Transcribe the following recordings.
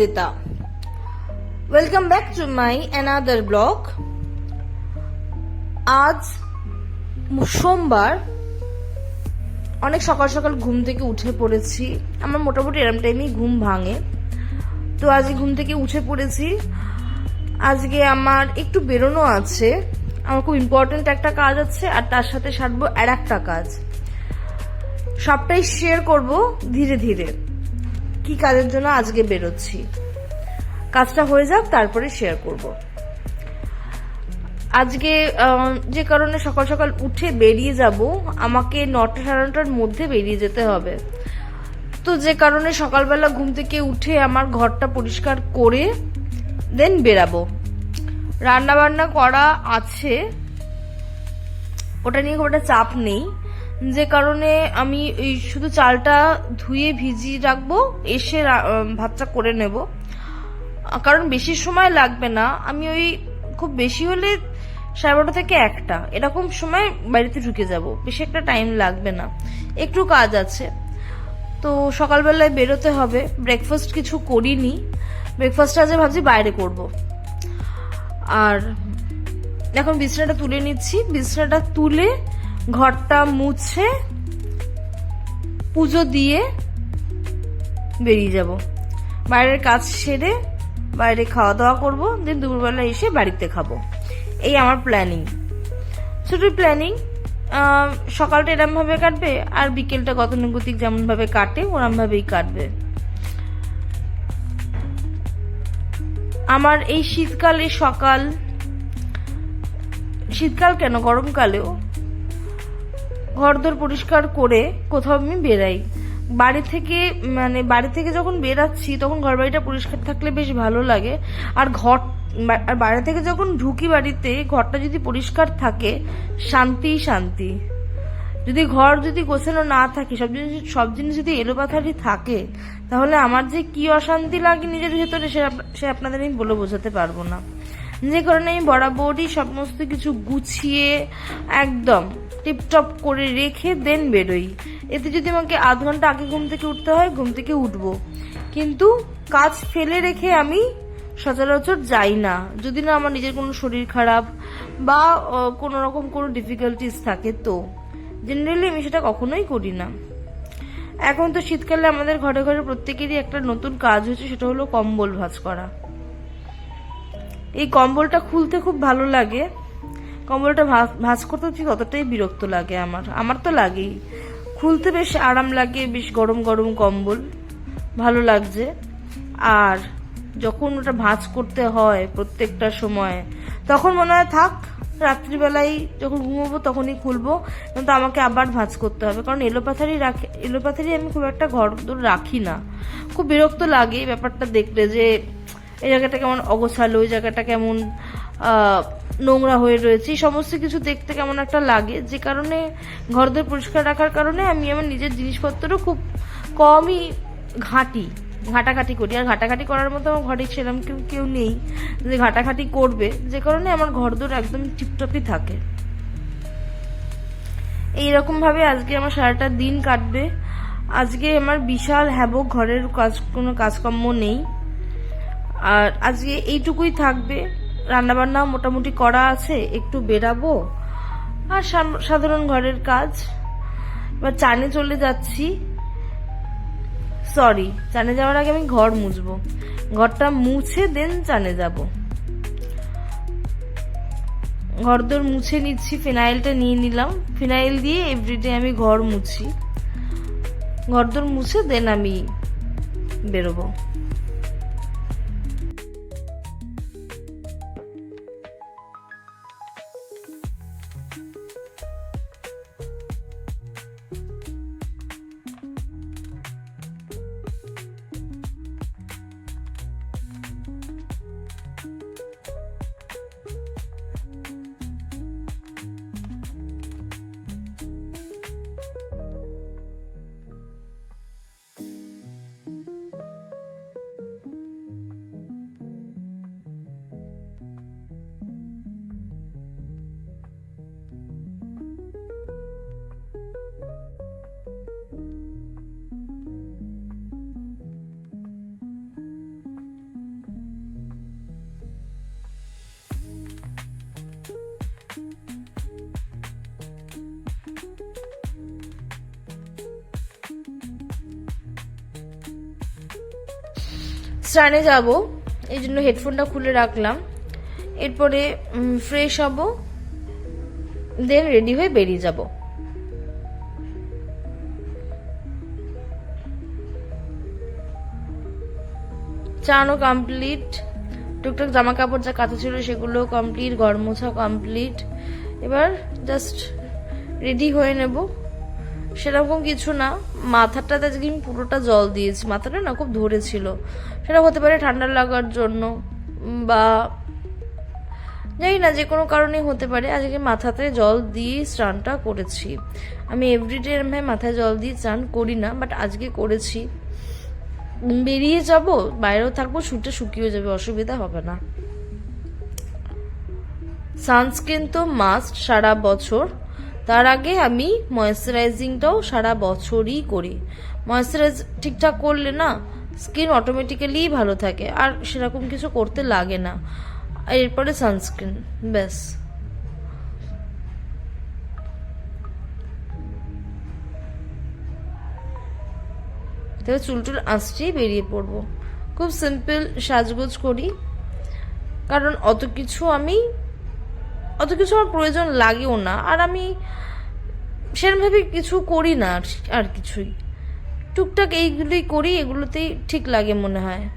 Anindita welcome back to my another blog আজ সোমবার। অনেক সকাল সকাল ঘুম থেকে উঠে পড়েছি। আমার মোটামুটি এরম টাইমেই ঘুম ভাঙে। তো আজ ঘুম থেকে উঠে পড়েছি। আজকে আমার একটু বেরোনো আছে। আমার খুব ইম্পর্ট্যান্ট একটা কাজ আছে, আর তার সাথে সারবো আর একটা কাজ। সবটাই শেয়ার করব ধীরে ধীরে। কি কাজের জন্য আজকে বেরোচ্ছি। কাজটা হয়ে যাক, তারপরে শেয়ার করব। আজকে যে কারণে সকাল সকাল উঠে বেরিয়ে যাব, আমাকে নটা সাড়ে নটার মধ্যে বেরিয়ে যেতে হবে। তো যে কারণে সকালবেলা ঘুম থেকে উঠে আমার ঘরটা পরিষ্কার করে দেন বেরাবো। রান্না বান্না করা আছে। ওটা নিয়ে খুব একটা চাপ নেই। যে কারণে আমি এই শুধু চালটা ধুয়ে ভিজিয়ে রাখব, এসে ভাতটা করে নেব। কারণ বেশি সময় লাগবে না। আমি ওই খুব বেশি হলে সাড়ে বারোটা থেকে একটা। এরকম সময় বাড়িতে ঢুকে যাব। বেশি একটা টাইম লাগবে না। একটু কাজ আছে। তো সকালবেলায় বেরোতে হবে। ব্রেকফাস্ট কিছু করিনি। ব্রেকফাস্ট আজ ভাবছি বাইরে করব। আর এখন বিছানাটা তুলে নিচ্ছি। বিছানাটা তুলে ঘরটা মুছে পুজো দিয়ে বেরিয়ে যাব। বাইরের কাজ সেরে বাইরে খাওয়া দাওয়া করব, দেন দুপুরবেলা এসে বাড়িতে খাব। এই আমার প্ল্যানিং ছোট প্ল্যানিং সকালটা এরম ভাবে কাটবে আর বিকেলটা গতানুগতিক যেমন ভাবে কাটে ওরম ভাবেই কাটবে। আমার এই শীতকালে সকাল, শীতকাল কেন? গরমকালেও ঘরদোর পরিষ্কার করে কোথাও আমি বেরাই। বাড়ি থেকে মানে বাড়ি থেকে যখন বেরাচ্ছি, তখন ঘর বাড়িটা পরিষ্কার থাকলে বেশ ভালো লাগে। আর ঘর আর বাইরে থেকে যখন ঢুকি বাড়িতে, ঘরটা যদি পরিষ্কার থাকে শান্তি শান্তি। যদি ঘর যদি গোছানো না থাকে, সব জিনিস সব জিনিস যদি এলোপাথারি থাকে, তাহলে আমার যে কি অশান্তি লাগে নিজের ভেতরে, সে আপ- সে আপনাদের আমি বলে বোঝাতে পারব না। যে কারণে আমি বরাবরই সমস্ত কিছু গুছিয়ে, একদম টিপটপ করে রেখে দেন বেরোই। এতে যদি আমাকে আধ ঘণ্টা আগে ঘুম থেকে উঠতে হয়, ঘুম থেকে উঠব। কিন্তু কাজ ফেলে রেখে আমি সচরাচর যাই না। যদি না আমার নিজের কোনো শরীর খারাপ বা কোনো রকম কোনো ডিফিকাল্টিস থাকে তো। জেনারেলি আমি সেটা কখনোই করি না। এখন তো শীতকালে আমাদের ঘরে ঘরে প্রত্যেকেরই একটা নতুন কাজ হচ্ছে সেটা হলো কম্বল ভাঁজ করা। এই কম্বলটা খুলতে খুব ভালো লাগে। কম্বলটা ভাঁজ- করতে ঠিক অতটাই বিরক্ত লাগে আমার। আমার তো লাগেই। খুলতে বেশ আরাম লাগে, বেশ গরম গরম কম্বল। ভালো লাগছে। আর যখন ওটা ভাঁজ করতে হয় প্রত্যেকটা সময়, তখন মনে হয় থাক রাত্রিবেলায় যখন ঘুমোবো তখনই খুলবো। কিন্তু আমাকে আবার ভাঁজ করতে হবে। কারণ এলোপাথারি রাখি, এলোপাথারি আমি খুব একটা ঘর রাখি না। খুব বিরক্ত লাগে ব্যাপারটা দেখলে যে, এই জায়গাটা কেমন অগোছালো ওই জায়গাটা কেমন নোংরা হয়ে রয়েছে। সমস্ত কিছু দেখতে কেমন একটা লাগে। যে কারণে ঘরদের পরিষ্কার রাখার কারণে আমি আমার নিজের জিনিসপত্র খুব কমই ঘাঁটি, ঘাটাঘাটি করি। আর ঘাটাঘাটি করার মতো আমার ঘরে সেরকম কেউ কেউ নেই যে ঘাটাঘাটি করবে। যে কারণে আমার ঘরদোর একদম টিপটপই থাকে। এইরকম ভাবে আজকে আমার সারাটা দিন কাটবে। আজকে আমার বিশাল হ্যাবক ঘরের কাজ, কোনো কাজকর্ম নেই। আর আজকে এইটুকুই থাকবে। রান্নাবান্না মোটামুটি করা আছে, একটু বেরাবো। আর সাধারণ ঘরের কাজ। এবার চানে চলে যাচ্ছি। সরি চানে যাওয়ার আগে আমি ঘর মুছবো। ঘরটা মুছে দেন চানে যাব। ঘরদোর মুছে নিচ্ছি, ফিনাইলটা নিয়ে নিলাম। ফিনাইল দিয়ে এভরিডে আমি ঘর মুছি। ঘরদোর মুছে দেন আমি বেরোবো। স্নানে যাব। এই জন্য হেডফোনটা খুলে রাখলাম। এরপরে ফ্রেশ হব। দেন রেডি হয়ে বেরিয়ে যাব। চানও কমপ্লিট টুকটাক জামা কাপড় যা কাঁচা ছিল সেগুলো কমপ্লিট ঘর মোছা কমপ্লিট এবার জাস্ট রেডি হয়ে নেব। সেরকম কিছু না। মাথাটাতে আজকে আমি পুরোটা জল দিয়েছি। মাথাটা না খুব ধরেছিল সেটা হতে পারে ঠান্ডা লাগার জন্য বা জানি না, যে কোনো কারণেই হতে পারে। আজকে মাথাতে জল দিয়ে স্নানটা করেছি। আমি এভরিডে এরমভাবে মাথায় জল দিয়ে স্নান করি না বাট আজকে করেছি। বেরিয়ে যাব, বাইরেও থাকব শুটে শুকিয়ে যাবে, অসুবিধা হবে না। সানস্ক্রিন তো মাস্ট সারা বছর। তার আগে আমি ময়েশ্চারাইজিংটাও সারা বছরই করি। ময়েশ্চারাইজ ঠিকঠাক করলে না স্কিন অটোমেটিক্যালি ভালো থাকে, আর সেরকম কিছু করতে লাগে না। এরপরে সানস্ক্রিন ব্যাস। তবে চুল টুল আসছেই বেরিয়ে পড়ব। খুব সিম্পল সাজগোজ করি, কারণ অত কিছু আমি অত কিছু আমার প্রয়োজন লাগেও না, আর আমি সেরমভাবে কিছু করি না আর- কিছুই। টুকটাক এইগুলোই করি, এগুলোতেই ঠিক লাগে মনে হয়।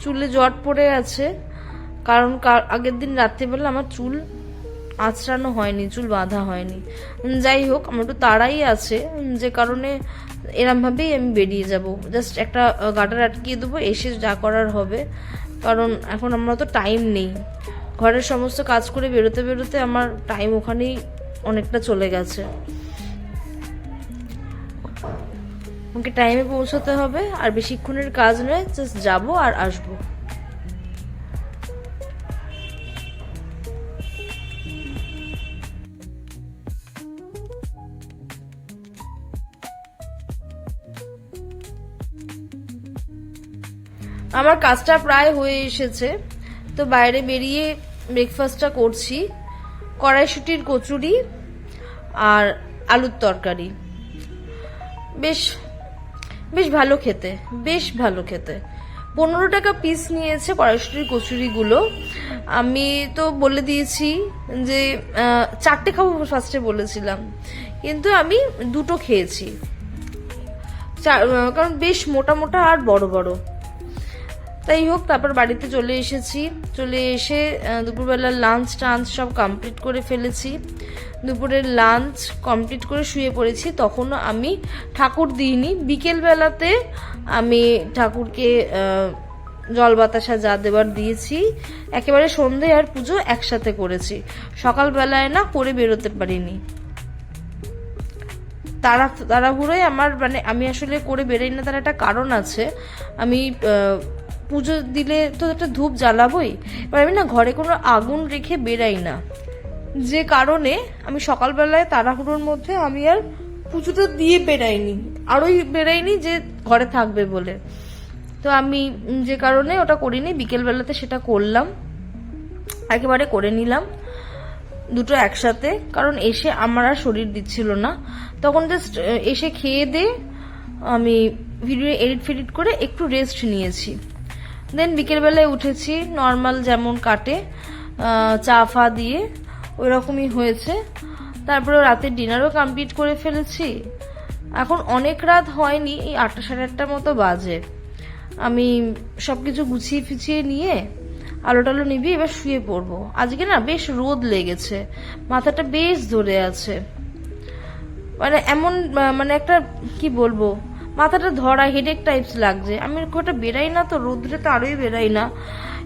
চুলে জট পড়ে আছে, কারণ কার- আগের দিন রাত্রেবেলা আমার চুল আঁচড়ানো হয়নি, চুল বাঁধা হয়নি। যাই হোক, আমার একটু তাড়াই আছে, যে কারণে এরমভাবেই আমি বেরিয়ে যাব। জাস্ট একটা গাটার আটকিয়ে দেবো, এসে যা করার হবে। কারণ এখন আমার তো টাইম নেই। ঘরের সমস্ত কাজ করে বেরোতে বেরোতে আমার টাইম ওখানেই অনেকটা চলে গেছে। আমাকে টাইমে পৌঁছাতে হবে, আর বেশিক্ষণের কাজ নয় জাস্ট যাব আর আসব। আমার কাজটা প্রায় হয়ে এসেছে। তো বাইরে বেরিয়ে ব্রেকফাস্টটা করছি। কড়াইশুটির কচুরি আর আলুর তরকারি। বেশ বেশ ভালো খেতে, বেশ ভালো খেতে। পনেরো টাকা পিস নিয়েছে কড়াইশুটির কচুরিগুলো। আমি তো বলে দিয়েছি যে চারটে খাব ফার্স্টে বলেছিলাম। কিন্তু আমি দুটো খেয়েছি। কারণ বেশ মোটা মোটা আর বড় বড়। তাই হোক, তারপর বাড়িতে চলে এসেছি। চলে এসে দুপুরবেলার লাঞ্চ টাঞ্চ সব কমপ্লিট করে ফেলেছি। দুপুরের লাঞ্চ কমপ্লিট করে শুয়ে পড়েছি। তখনও আমি ঠাকুর দিইনি। বিকেলবেলাতে আমি ঠাকুরকে জল বাতাসা যা দেবার দিয়েছি। একেবারে সন্ধে আর পুজো একসাথে করেছি। সকালবেলায় না করে বেরোতে পারিনি। তারা, তাড়াহুড়োয় আমার মানে আমি আসলে করে বেরোই না, তার একটা কারণ আছে। আমি পুজো দিলে তো একটা ধূপ জ্বালাবই। এবার আমি না ঘরে কোনো আগুন রেখে বেরাই না। যে কারণে আমি সকালবেলায় তাড়াহুড়োর মধ্যে আমি আর পুজোটা দিয়ে বেরাইনি। আরোই বেরাইনি যে ঘরে থাকবে বলে। তো আমি যে কারণে ওটা করিনি, বিকেলবেলাতে সেটা করলাম। একেবারে করে নিলাম দুটো একসাথে। কারণ এসে আমার আর শরীর দিচ্ছিল না। তখন জাস্ট এসে খেয়ে দে আমি ভিডিও এডিট ফেডিট করে একটু রেস্ট নিয়েছি। দেন বিকেলবেলায় উঠেছি নর্মাল যেমন কাটে চা ফা দিয়ে ওই রকমই হয়েছে। তারপরে রাতের ডিনারও কমপ্লিট করে ফেলেছি। এখন অনেক রাত হয়নি, এই আটটা সাড়ে আটটার মতো বাজে। আমি সব কিছু গুছিয়ে ফিছিয়ে নিয়ে আলো টালো নিবি এবার শুয়ে পড়ব। আজকে না বেশ রোদ লেগেছে, মাথাটা বেশ ধরে আছে। মানে এমন মানে একটা, কি বলব মাথাটা ধরা হেডেক টাইপস লাগছে। আমি একটা বেরাই না তো, রোদ্রে তো আরোই বেরাই না।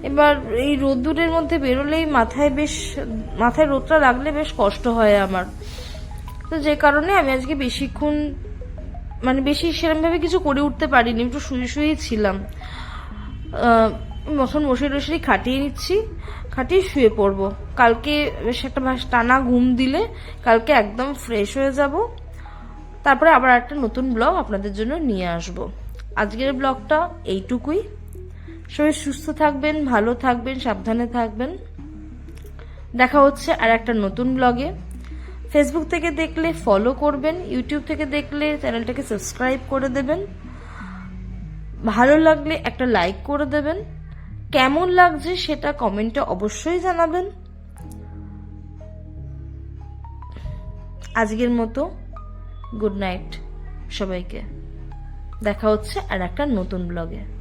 এবার এই রোদ্দুরের মধ্যে বেরোলেই মাথায় বেশ, মাথায় রোদটা লাগলে বেশ কষ্ট হয় আমার। তো যে কারণে আমি আজকে বেশিক্ষণ মানে বেশি সেরকমভাবে কিছু করে উঠতে পারিনি, একটু শুয়ে শুয়েই ছিলাম। এখন মশারি টশারি খাটিয়ে নিচ্ছি, খাটিয়ে শুয়ে পড়ব। কালকে বেশ একটা টানা ঘুম দিলে, কালকে একদম ফ্রেশ হয়ে যাব। তারপরে আবার একটা নতুন ব্লগ আপনাদের জন্য নিয়ে আসব। আজকের ব্লগটা এইটুকুই। সবাই সুস্থ থাকবেন, ভালো থাকবেন, সাবধানে থাকবেন। দেখা হচ্ছে আর একটা নতুন ব্লগে। ফেসবুক থেকে দেখলে ফলো করবেন ইউটিউব থেকে দেখলে চ্যানেলটাকে সাবস্ক্রাইব করে দেবেন। ভালো লাগলে একটা লাইক করে দেবেন। কেমন লাগছে সেটা কমেন্টে অবশ্যই জানাবেন। আজকের মতো। গুড নাইট সবাইকে। দেখা হচ্ছে আর একটা নতুন ব্লগে।